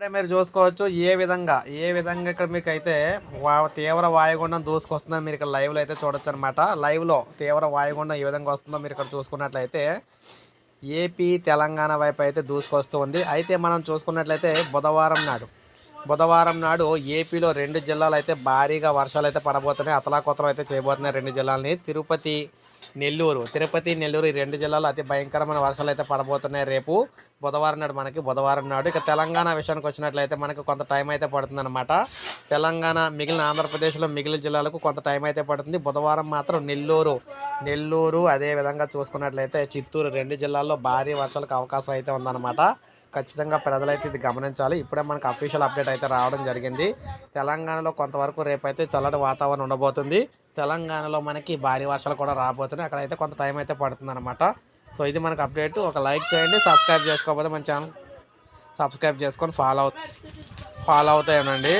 ఇక్కడ మీరు చూసుకోవచ్చు ఏ విధంగా ఏ విధంగా ఇక్కడ మీకు అయితే వా- తీవ్ర వాయుగుండం దూసుకొస్తుందని మీరు ఇక్కడ లైవ్లో అయితే చూడొచ్చు అనమాట లైవ్లో తీవ్ర వాయుగుండం ఏ విధంగా వస్తుందో మీరు ఇక్కడ చూసుకున్నట్లయితే ఏపీ తెలంగాణ వైపు అయితే దూసుకొస్తూ ఉంది. అయితే మనం చూసుకున్నట్లయితే బుధవారం నాడు బుధవారం నాడు ఏపీలో రెండు జిల్లాలు అయితే భారీగా వర్షాలు అయితే పడబోతున్నాయి. అతలాకుతలం అయితే చేయబోతున్నాయి రెండు జిల్లాలని. తిరుపతి నెల్లూరు. తిరుపతి నెల్లూరు ఈ రెండు జిల్లాలో అతి భయంకరమైన వర్షాలు అయితే పడబోతున్నాయి రేపు. బుధవారం నాడు మనకి బుధవారం నాడు. ఇక తెలంగాణ విషయానికి వచ్చినట్లయితే మనకి కొంత టైం అయితే పడుతుందన్నమాట. తెలంగాణ మిగిలిన ఆంధ్రప్రదేశ్లో మిగిలిన జిల్లాలకు కొంత టైం అయితే పడుతుంది. బుధవారం మాత్రం నెల్లూరు నెల్లూరు అదే విధంగా చూసుకున్నట్లయితే చిత్తూరు రెండు జిల్లాల్లో భారీ వర్షాలకు అవకాశం అయితే ఉందన్నమాట. ఖచ్చితంగా ప్రజలైతే ఇది గమనించాలి. ఇప్పుడే మనకు అఫీషియల్ అప్డేట్ అయితే రావడం జరిగింది. తెలంగాణలో కొంతవరకు రేపైతే చల్లటి వాతావరణం ఉండబోతుంది. తెలంగాణలో మనకి భారీ వర్షాలు కూడా రాబోతున్నాయి. అక్కడైతే కొంత టైం అయితే పడుతుంది అనమాట సో ఇది మనకు అప్డేట్ ఒక లైక్ చేయండి సబ్స్క్రైబ్ చేసుకోకపోతే మన ఛానల్ సబ్స్క్రైబ్ చేసుకొని ఫాలో అవు ఫాలో అవుతాయనండి